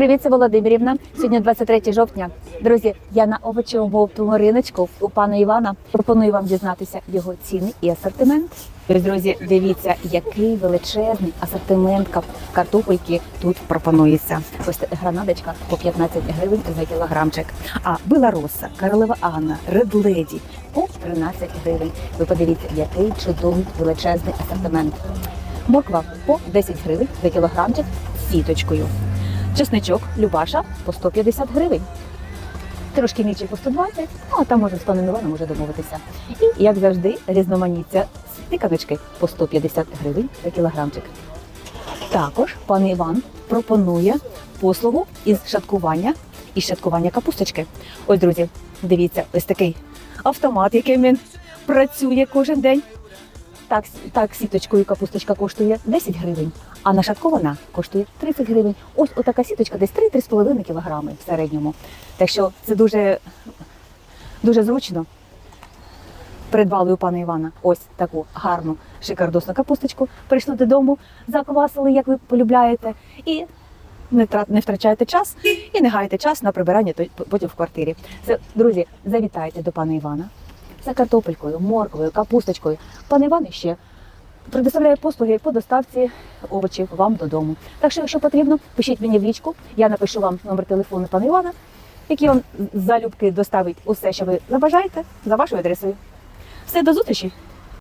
Привіт, це Володимирівна. Сьогодні 23 жовтня. Друзі, я на овочевому оптовому риночку у пана Івана. Пропоную вам дізнатися його ціни і асортимент. Друзі, дивіться, який величезний асортимент картопельки тут пропонується. Ось гранадочка по 15 гривень за кілограмчик. А Белароса, Королева Анна, Ред Леді по 13 гривень. Ви подивіться, який чудовий величезний асортимент. Морква по 10 гривень за кілограмчик з сіточкою. Чесничок Любаша по 150 гривень. Трошки мільчий по 120, ну а там може з Іваном може домовитися. І, як завжди, різноманіття стиканочки по 150 гривень за кілограмчик. Також пан Іван пропонує послугу із шаткування і шаткування капусточки. Ось, друзі, дивіться, ось такий автомат, яким він працює кожен день. Так, так сіточкою капусточка коштує 10 гривень, а нашаткована коштує 30 гривень. Ось отака сіточка десь 3-3,5 кілограми в середньому. Так що це дуже, дуже зручно. Придбали у пана Івана ось таку гарну шикардосну капусточку. Прийшли додому, заквасили, як ви полюбляєте, і не, не втрачайте час і не гайте час на прибирання потім в квартирі. Це, друзі, завітайте до пана Івана за картопелькою, морквою, капусточкою. Пан Іван ще предоставляє послуги по доставці овочів вам додому. Так що, якщо потрібно, пишіть мені в лічку, я напишу вам номер телефону пана Івана, який вам залюбки доставить усе, що ви забажаєте, за вашою адресою. Все, до зустрічі!